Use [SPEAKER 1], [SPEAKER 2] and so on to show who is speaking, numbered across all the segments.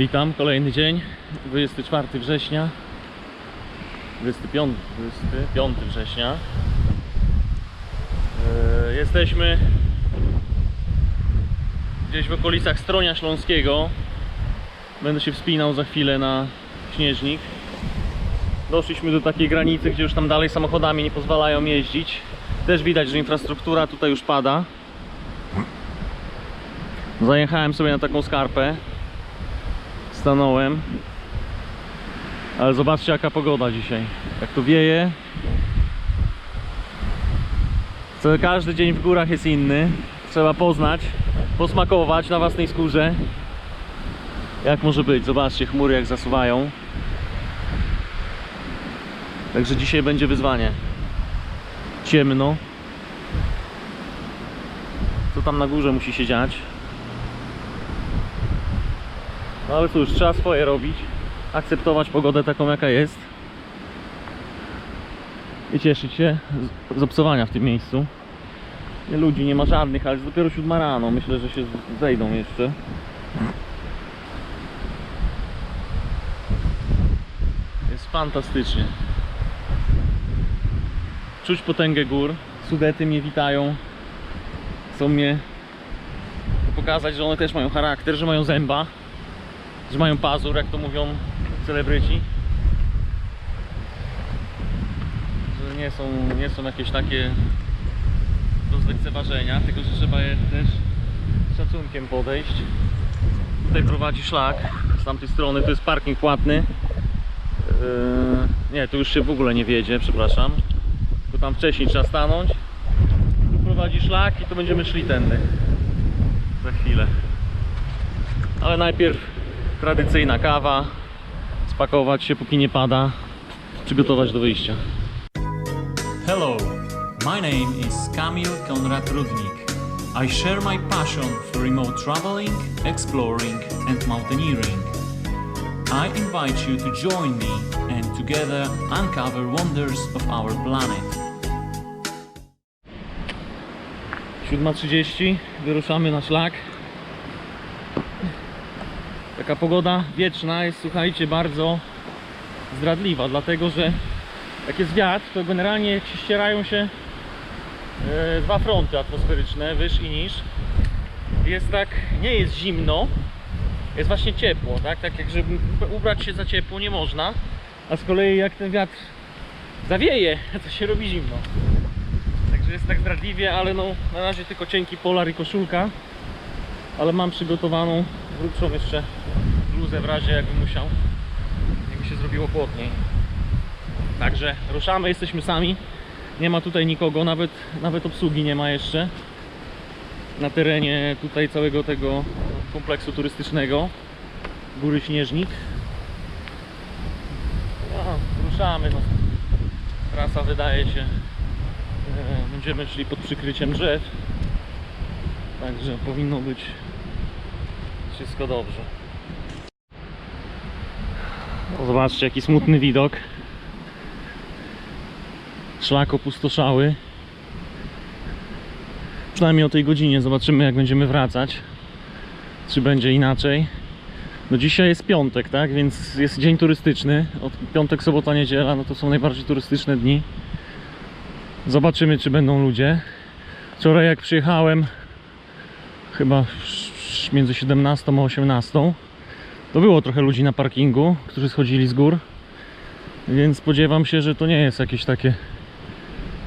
[SPEAKER 1] Witam, kolejny dzień, 24 września, 25, 25 września. E, Jesteśmy gdzieś w okolicach Stronia Śląskiego. Będę się wspinał za chwilę na śnieżnik. Doszliśmy do takiej granicy, gdzie już tam dalej samochodami nie pozwalają jeździć. Też widać, że infrastruktura tutaj już pada. Zajechałem sobie na taką skarpę. Stanąłem. Ale zobaczcie jaka pogoda dzisiaj. Jak tu wieje. Każdy dzień w górach jest inny. Trzeba poznać, posmakować na własnej skórze. Jak może być? Zobaczcie, chmury jak zasuwają. Także dzisiaj będzie wyzwanie. Ciemno. Co tam na górze musi się dziać? No ale cóż, trzeba swoje robić. Akceptować pogodę taką jaka jest. I cieszyć się z, obcowania w tym miejscu. Nie, ludzi nie ma żadnych, ale jest dopiero siódma rano. Myślę, że się zejdą jeszcze. Jest fantastycznie. Czuć potęgę gór. Sudety mnie witają. Chcą mnie pokazać, że one też mają charakter, że mają zęba że mają pazur, jak to mówią celebryci. Że nie są, nie są jakieś takie do zlekceważenia, tylko że trzeba je też szacunkiem podejść. Tutaj prowadzi szlak z tamtej strony, to jest parking płatny. Yy, nie, tu już się w ogóle nie wiedzie, przepraszam. Tylko tam wcześniej trzeba stanąć. Tu prowadzi szlak i to będziemy szli tędy. Za chwilę. Ale najpierw tradycyjna kawa, spakować się póki nie pada, przygotować do wyjścia.
[SPEAKER 2] Hello, my name is Kamil Konrad Rudnik. I share my passion for remote traveling, exploring, and mountaineering. I invite you to join me and together uncover wonders of our planet.
[SPEAKER 1] 7.30, wyruszamy na szlak. Taka pogoda wieczna jest, słuchajcie, bardzo zdradliwa, dlatego że jak jest wiatr, to generalnie ścierają się e, dwa fronty atmosferyczne, wyż i niż. Jest tak, nie jest zimno, jest właśnie ciepło, tak? Tak jak żeby ubrać się za ciepło nie można, a z kolei jak ten wiatr zawieje, to się robi zimno. Także jest tak zdradliwie, ale no na razie tylko cienki polar i koszulka. Ale mam przygotowaną grubszą jeszcze bluzę w razie jakbym musiał. Jakby się zrobiło chłodniej. Także ruszamy, jesteśmy sami. Nie ma tutaj nikogo, nawet, nawet obsługi nie ma jeszcze. Na terenie tutaj całego tego kompleksu turystycznego. Góry Śnieżnik. No, ruszamy. No. Trasa wydaje się E, Będziemy szli pod przykryciem drzew. Także powinno być wszystko dobrze. O, zobaczcie jaki smutny widok. Szlak opustoszały. Przynajmniej o tej godzinie zobaczymy jak będziemy wracać. Czy będzie inaczej. No dzisiaj jest piątek, tak? Więc jest dzień turystyczny. Od piątek, sobota, niedziela, no to są najbardziej turystyczne dni. Zobaczymy, czy będą ludzie. Wczoraj, jak przyjechałem, chyba między 17 a 18, to było trochę ludzi na parkingu, którzy schodzili z gór. Więc spodziewam się, że to nie jest jakieś takie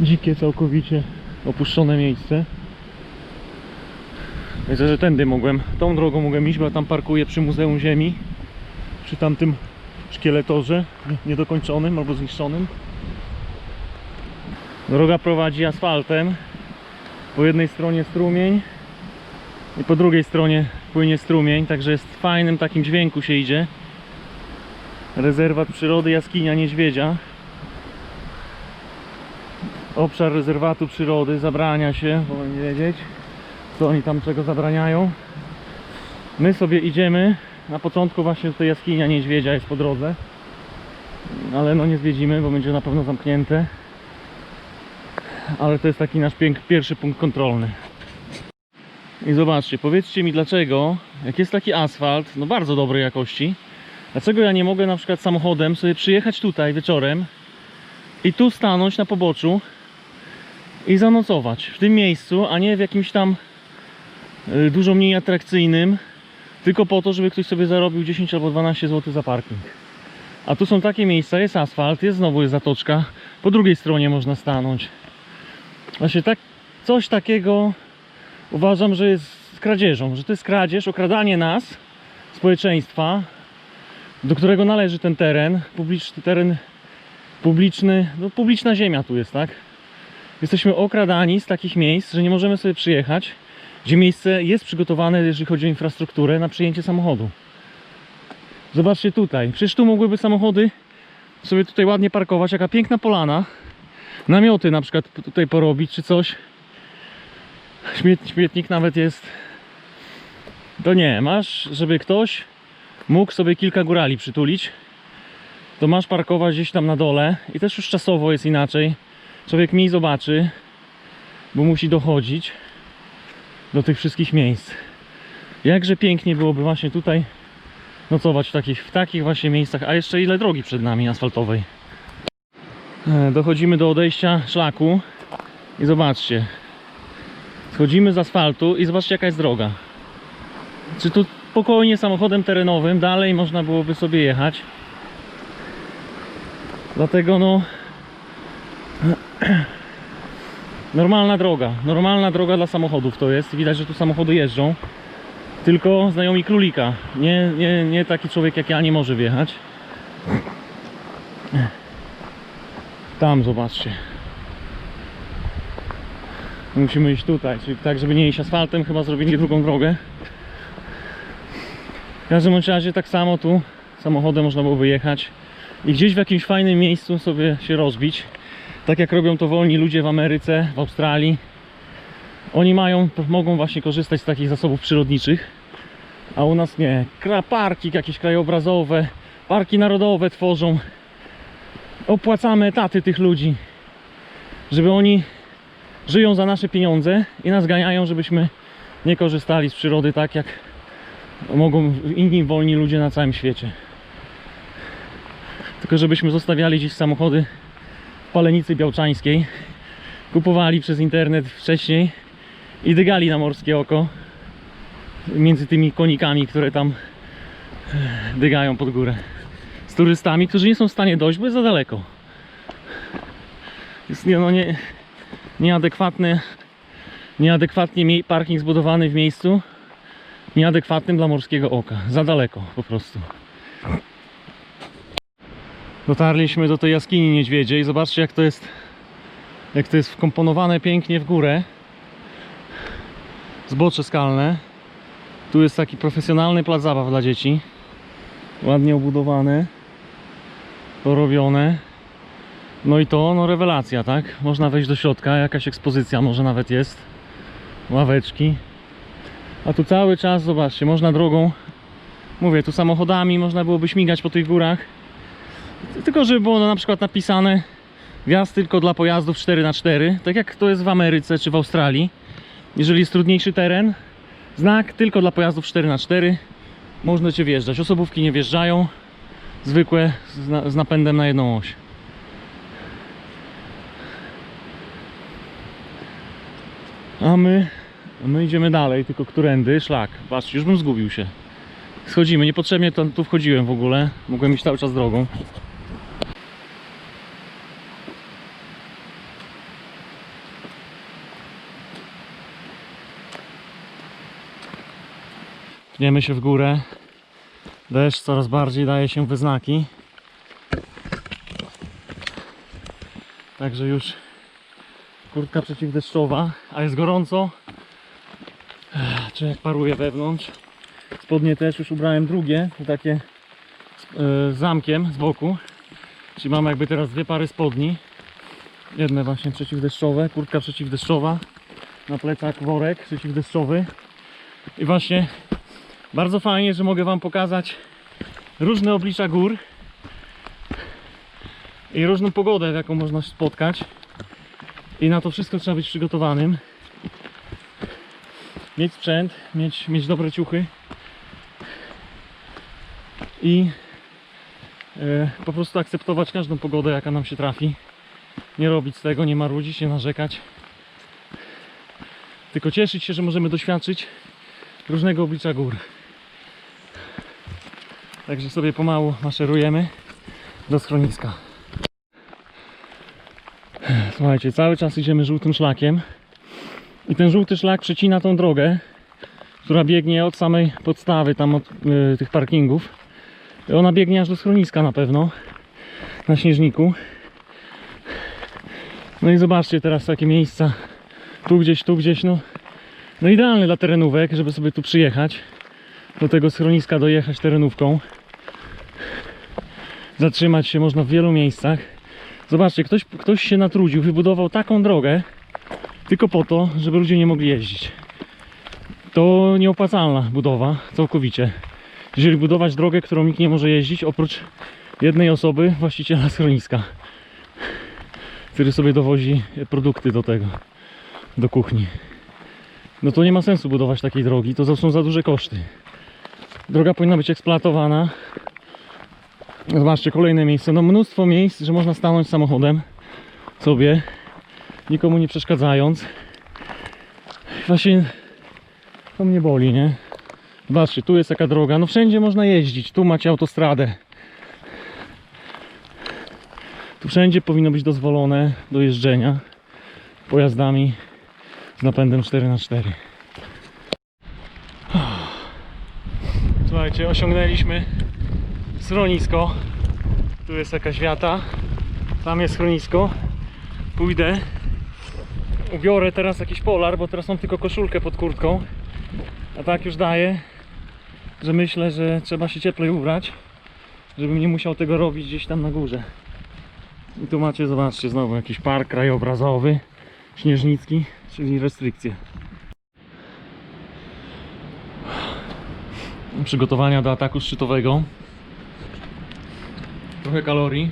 [SPEAKER 1] dzikie, całkowicie opuszczone miejsce. Myślę, że tędy mogłem, tą drogą mogłem iść, bo tam parkuję przy Muzeum Ziemi, przy tamtym szkieletorze nie- niedokończonym albo zniszczonym. Droga prowadzi asfaltem. Po jednej stronie strumień i po drugiej stronie płynie strumień, także jest w fajnym takim dźwięku się idzie. Rezerwat przyrody Jaskinia Niedźwiedzia. Obszar rezerwatu przyrody zabrania się, bo nie wiedzieć co oni tam czego zabraniają. My sobie idziemy, na początku właśnie tutaj jaskinia niedźwiedzia jest po drodze, ale no nie zwiedzimy, bo będzie na pewno zamknięte ale to jest taki nasz pierwszy punkt kontrolny. I zobaczcie, powiedzcie mi dlaczego, jak jest taki asfalt, no bardzo dobrej jakości, dlaczego ja nie mogę na przykład samochodem sobie przyjechać tutaj wieczorem i tu stanąć na poboczu i zanocować w tym miejscu, a nie w jakimś tam y, dużo mniej atrakcyjnym, tylko po to, żeby ktoś sobie zarobił 10 albo 12 zł za parking. A tu są takie miejsca, jest asfalt, jest znowu jest zatoczka, po drugiej stronie można stanąć. Właśnie tak, coś takiego uważam, że jest kradzieżą, że to jest kradzież, okradanie nas, społeczeństwa, do którego należy ten teren, publiczny teren publiczny, no publiczna ziemia tu jest, tak? Jesteśmy okradani z takich miejsc, że nie możemy sobie przyjechać, gdzie miejsce jest przygotowane, jeżeli chodzi o infrastrukturę, na przyjęcie samochodu. Zobaczcie tutaj, przecież tu mogłyby samochody sobie tutaj ładnie parkować, jaka piękna polana, namioty na przykład tutaj porobić, czy coś. Śmiet, śmietnik nawet jest. To nie, masz, żeby ktoś mógł sobie kilka górali przytulić, to masz parkować gdzieś tam na dole i też już czasowo jest inaczej. Człowiek mniej zobaczy, bo musi dochodzić do tych wszystkich miejsc. Jakże pięknie byłoby właśnie tutaj nocować w takich, w takich właśnie miejscach, a jeszcze ile drogi przed nami asfaltowej. E, Dochodzimy do odejścia szlaku i zobaczcie. Schodzimy z asfaltu i zobaczcie jaka jest droga. Czy tu spokojnie samochodem terenowym dalej można byłoby sobie jechać. Dlatego no normalna droga, normalna droga dla samochodów to jest. Widać, że tu samochody jeżdżą. Tylko znajomi królika. Nie, nie, nie taki człowiek jak ja nie może wjechać. Tam zobaczcie. Musimy iść tutaj, czyli tak, żeby nie iść asfaltem, chyba zrobili drugą drogę. W każdym razie tak samo tu samochodem można byłoby jechać i gdzieś w jakimś fajnym miejscu sobie się rozbić. Tak jak robią to wolni ludzie w Ameryce, w Australii. Oni mają, mogą właśnie korzystać z takich zasobów przyrodniczych, a u nas nie. Parki jakieś krajobrazowe, parki narodowe tworzą. Opłacamy etaty tych ludzi, żeby oni żyją za nasze pieniądze i nas ganiają, żebyśmy nie korzystali z przyrody tak jak mogą inni wolni ludzie na całym świecie. Tylko żebyśmy zostawiali gdzieś samochody w Palenicy Białczańskiej, kupowali przez internet wcześniej i dygali na morskie oko między tymi konikami, które tam e, dygają pod górę. Z turystami, którzy nie są w stanie dojść, bo jest za daleko. Jest no nie, nieadekwatny, nieadekwatnie parking zbudowany w miejscu nieadekwatnym dla morskiego oka. Za daleko po prostu. Dotarliśmy do tej jaskini niedźwiedziej. Zobaczcie jak to jest jak to jest wkomponowane pięknie w górę. Zbocze skalne. Tu jest taki profesjonalny plac zabaw dla dzieci. Ładnie obudowane. Porobione. No i to no rewelacja, tak? Można wejść do środka, jakaś ekspozycja może nawet jest. Ławeczki. A tu cały czas, zobaczcie, można drogą, mówię, tu samochodami można byłoby śmigać po tych górach. Tylko żeby było na przykład napisane wjazd tylko dla pojazdów 4x4, tak jak to jest w Ameryce czy w Australii. Jeżeli jest trudniejszy teren, znak tylko dla pojazdów 4x4, możecie wjeżdżać. Osobówki nie wjeżdżają, zwykłe z, na, z napędem na jedną oś. A my, my idziemy dalej, tylko którędy? Szlak. Patrzcie, już bym zgubił się. Schodzimy, niepotrzebnie tu, tu wchodziłem w ogóle. Mogłem iść cały czas drogą. Pniemy się w górę. Deszcz coraz bardziej daje się we znaki. Także już kurtka przeciwdeszczowa, a jest gorąco. Czy jak paruje wewnątrz. Spodnie też już ubrałem drugie, takie z, e, z zamkiem z boku. Czyli mamy jakby teraz dwie pary spodni. Jedne właśnie przeciwdeszczowe, kurtka przeciwdeszczowa. Na plecach worek przeciwdeszczowy. I właśnie bardzo fajnie, że mogę Wam pokazać różne oblicza gór i różną pogodę, jaką można się spotkać. I na to wszystko trzeba być przygotowanym. mieć sprzęt, mieć, mieć dobre ciuchy i e, po prostu akceptować każdą pogodę, jaka nam się trafi. Nie robić z tego, nie marudzić, nie narzekać. Tylko cieszyć się, że możemy doświadczyć różnego oblicza gór. Także sobie pomału maszerujemy do schroniska. Słuchajcie, cały czas idziemy żółtym szlakiem. I ten żółty szlak przecina tą drogę, która biegnie od samej podstawy, tam od y, tych parkingów. Ona biegnie aż do schroniska na pewno, na śnieżniku. No i zobaczcie teraz takie miejsca, tu gdzieś, tu gdzieś, no. No idealne dla terenówek, żeby sobie tu przyjechać, do tego schroniska dojechać terenówką. Zatrzymać się można w wielu miejscach. Zobaczcie, ktoś, ktoś się natrudził, wybudował taką drogę, tylko po to, żeby ludzie nie mogli jeździć. To nieopłacalna budowa, całkowicie. Jeżeli budować drogę, którą nikt nie może jeździć, oprócz jednej osoby, właściciela schroniska, który sobie dowozi produkty do tego, do kuchni. No to nie ma sensu budować takiej drogi, to są za duże koszty. Droga powinna być eksploatowana. Zobaczcie, kolejne miejsce. No mnóstwo miejsc, że można stanąć samochodem sobie nikomu nie przeszkadzając. Właśnie to mnie boli, nie? Zobaczcie, tu jest taka droga, no wszędzie można jeździć, tu macie autostradę. Tu wszędzie powinno być dozwolone do jeżdżenia pojazdami z napędem 4x4. Słuchajcie, osiągnęliśmy schronisko. Tu jest jakaś wiata, tam jest schronisko. Pójdę ubiorę teraz jakiś polar, bo teraz mam tylko koszulkę pod kurtką. A tak już daję, że myślę, że trzeba się cieplej ubrać, żebym nie musiał tego robić gdzieś tam na górze. I tu macie, zobaczcie, znowu jakiś park krajobrazowy, śnieżnicki, czyli restrykcje. Przygotowania do ataku szczytowego. Trochę kalorii.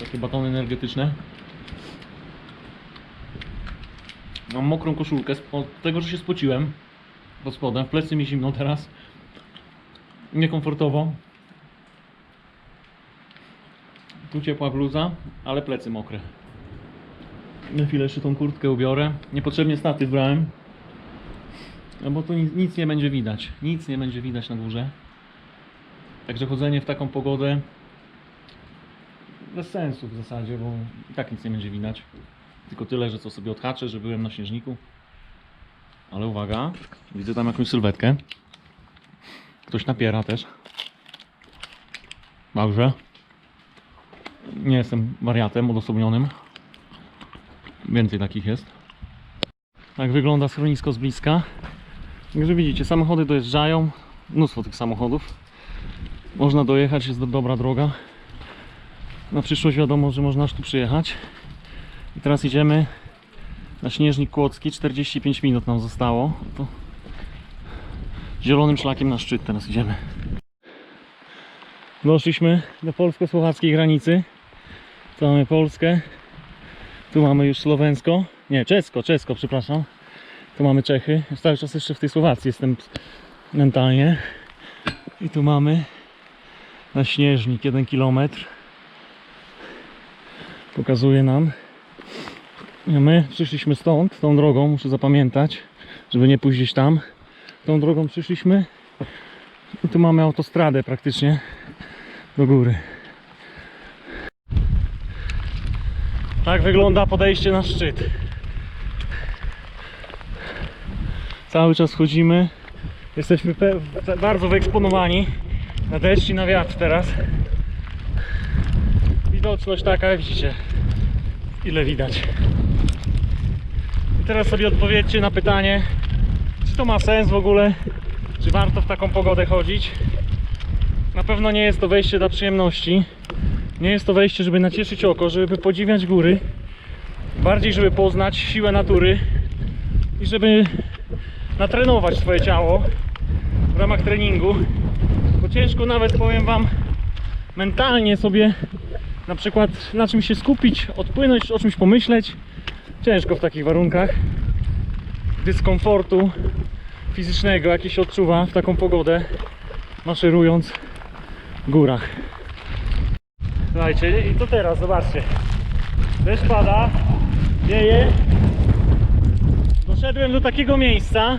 [SPEAKER 1] Takie batony energetyczne. Mam mokrą koszulkę od tego, że się spociłem pod spodem. W plecy mi zimno teraz. Niekomfortowo. Tu ciepła bluza, ale plecy mokre. Na chwilę jeszcze tą kurtkę ubiorę. Niepotrzebnie statyw brałem. No bo tu nic, nic nie będzie widać. Nic nie będzie widać na górze. Także chodzenie w taką pogodę bez sensu w zasadzie, bo i tak nic nie będzie widać. Tylko tyle, że co sobie odhaczę, że byłem na śnieżniku. Ale uwaga, widzę tam jakąś sylwetkę. Ktoś napiera też. Dobrze. Nie jestem wariatem odosobnionym. Więcej takich jest. Tak wygląda schronisko z bliska. Także widzicie, samochody dojeżdżają. Mnóstwo tych samochodów. Można dojechać, jest do- dobra droga. Na przyszłość wiadomo, że można aż tu przyjechać. I teraz idziemy na Śnieżnik Kłodzki. 45 minut nam zostało. To zielonym szlakiem na szczyt teraz idziemy. Doszliśmy do polsko-słowackiej granicy. Tu mamy Polskę. Tu mamy już Słowensko. Nie, Czesko, Czesko, przepraszam. Tu mamy Czechy. Cały czas jeszcze w tej Słowacji jestem mentalnie. I tu mamy na Śnieżnik 1 km. Pokazuje nam. My przyszliśmy stąd, tą drogą, muszę zapamiętać, żeby nie pójść tam. Tą drogą przyszliśmy i tu mamy autostradę praktycznie do góry. Tak wygląda podejście na szczyt. Cały czas chodzimy. Jesteśmy bardzo wyeksponowani na deszcz i na wiatr teraz. Widoczność taka, jak widzicie, ile widać. I teraz sobie odpowiedzcie na pytanie, czy to ma sens w ogóle, czy warto w taką pogodę chodzić. Na pewno nie jest to wejście dla przyjemności. Nie jest to wejście, żeby nacieszyć oko, żeby podziwiać góry. Bardziej, żeby poznać siłę natury i żeby natrenować swoje ciało w ramach treningu. Ciężko nawet, powiem Wam, mentalnie sobie na przykład na czymś się skupić, odpłynąć, o czymś pomyśleć. Ciężko w takich warunkach. dyskomfortu fizycznego, jaki się odczuwa w taką pogodę, maszerując w górach. Słuchajcie, i to teraz, zobaczcie. Deszcz pada, wieje. Doszedłem do takiego miejsca.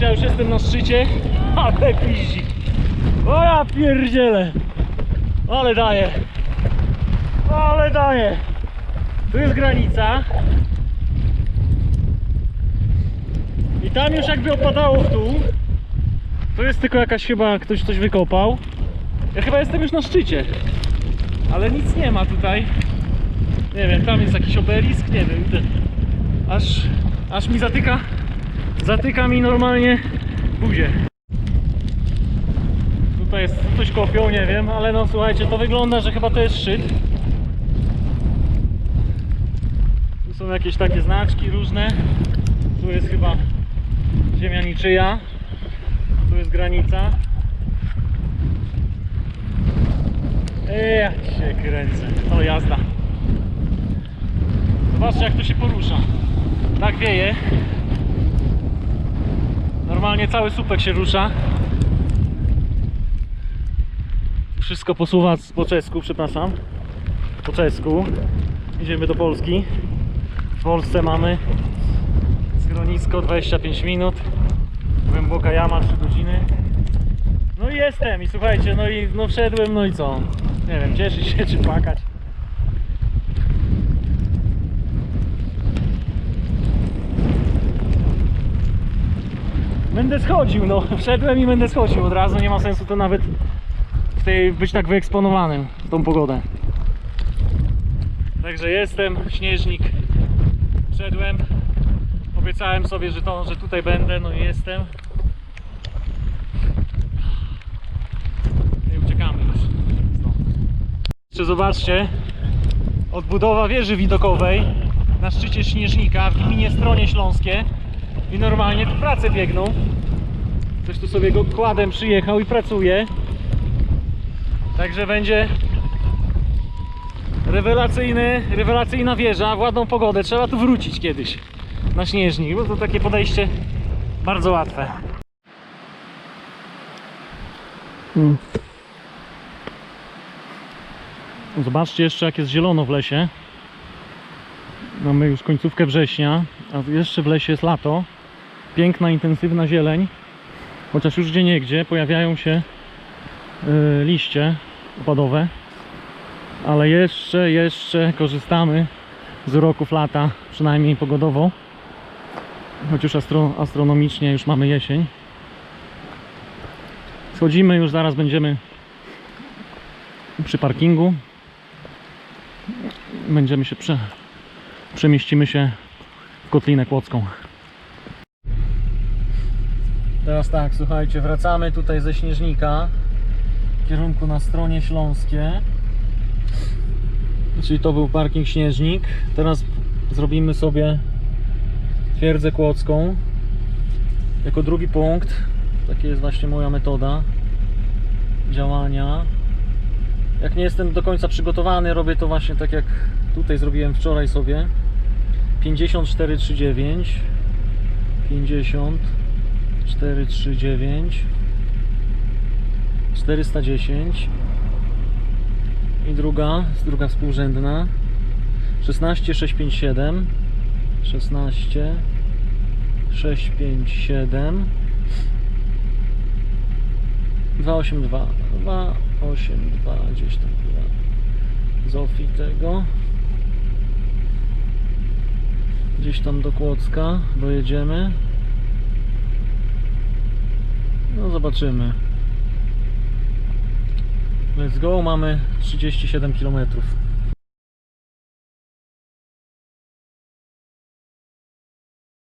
[SPEAKER 1] Ja już jestem na szczycie, ale piździ. O ja pierdzielę. Ale daje. Ale daje. Tu jest granica. I tam już jakby opadało w dół. To jest tylko jakaś chyba, ktoś coś wykopał. Ja chyba jestem już na szczycie. Ale nic nie ma tutaj. Nie wiem, tam jest jakiś obelisk, nie wiem. Aż, aż mi zatyka, zatyka mi normalnie buzię. Tutaj jest coś kopią, nie wiem, ale no słuchajcie, to wygląda, że chyba to jest szczyt. Tu są jakieś takie znaczki różne. Tu jest chyba ziemia niczyja. Tu jest granica. Ej, jak się kręcę. O, jazda. Zobaczcie, jak to się porusza. Tak wieje. Normalnie cały słupek się rusza. Wszystko posuwa po czesku, przepraszam. Po czesku. Idziemy do Polski. W Polsce mamy schronisko 25 minut. Głęboka jama 3 godziny. No i jestem i słuchajcie, no i no wszedłem, no i co? Nie wiem, cieszyć się czy płakać. Będę schodził, no wszedłem i będę schodził od razu, nie ma sensu to nawet w tej być tak wyeksponowanym w tą pogodę. Także jestem, śnieżnik. Wszedłem. Obiecałem sobie, że to, że tutaj będę, no i jestem. I uciekamy już stąd. Jeszcze zobaczcie, odbudowa wieży widokowej na szczycie Śnieżnika w gminie Stronie Śląskie i normalnie tu prace biegną. Ktoś tu sobie go kładem przyjechał i pracuje. Także będzie rewelacyjny, rewelacyjna wieża w ładną pogodę. Trzeba tu wrócić kiedyś na śnieżnik, bo to takie podejście bardzo łatwe. Mm. Zobaczcie jeszcze jak jest zielono w lesie. Mamy już końcówkę września, a jeszcze w lesie jest lato. Piękna, intensywna zieleń. Chociaż już gdzie niegdzie pojawiają się y, liście opadowe. Ale jeszcze, jeszcze korzystamy z uroków lata, przynajmniej pogodowo. Chociaż astro, astronomicznie już mamy jesień. Schodzimy, już zaraz będziemy przy parkingu. Będziemy się prze, przemieścimy się w Kotlinę Kłodzką. Teraz tak, słuchajcie, wracamy tutaj ze Śnieżnika w kierunku na stronie śląskie. Czyli to był parking Śnieżnik. Teraz zrobimy sobie twierdzę kłodzką jako drugi punkt. Taka jest właśnie moja metoda działania. Jak nie jestem do końca przygotowany, robię to właśnie tak jak tutaj zrobiłem wczoraj sobie. 5439 5439 410 i druga, druga współrzędna. 16 657 16 657 282 282 gdzieś tam chyba. Zofii tego. Gdzieś tam do Kłodzka dojedziemy no zobaczymy. Let's go, mamy 37 km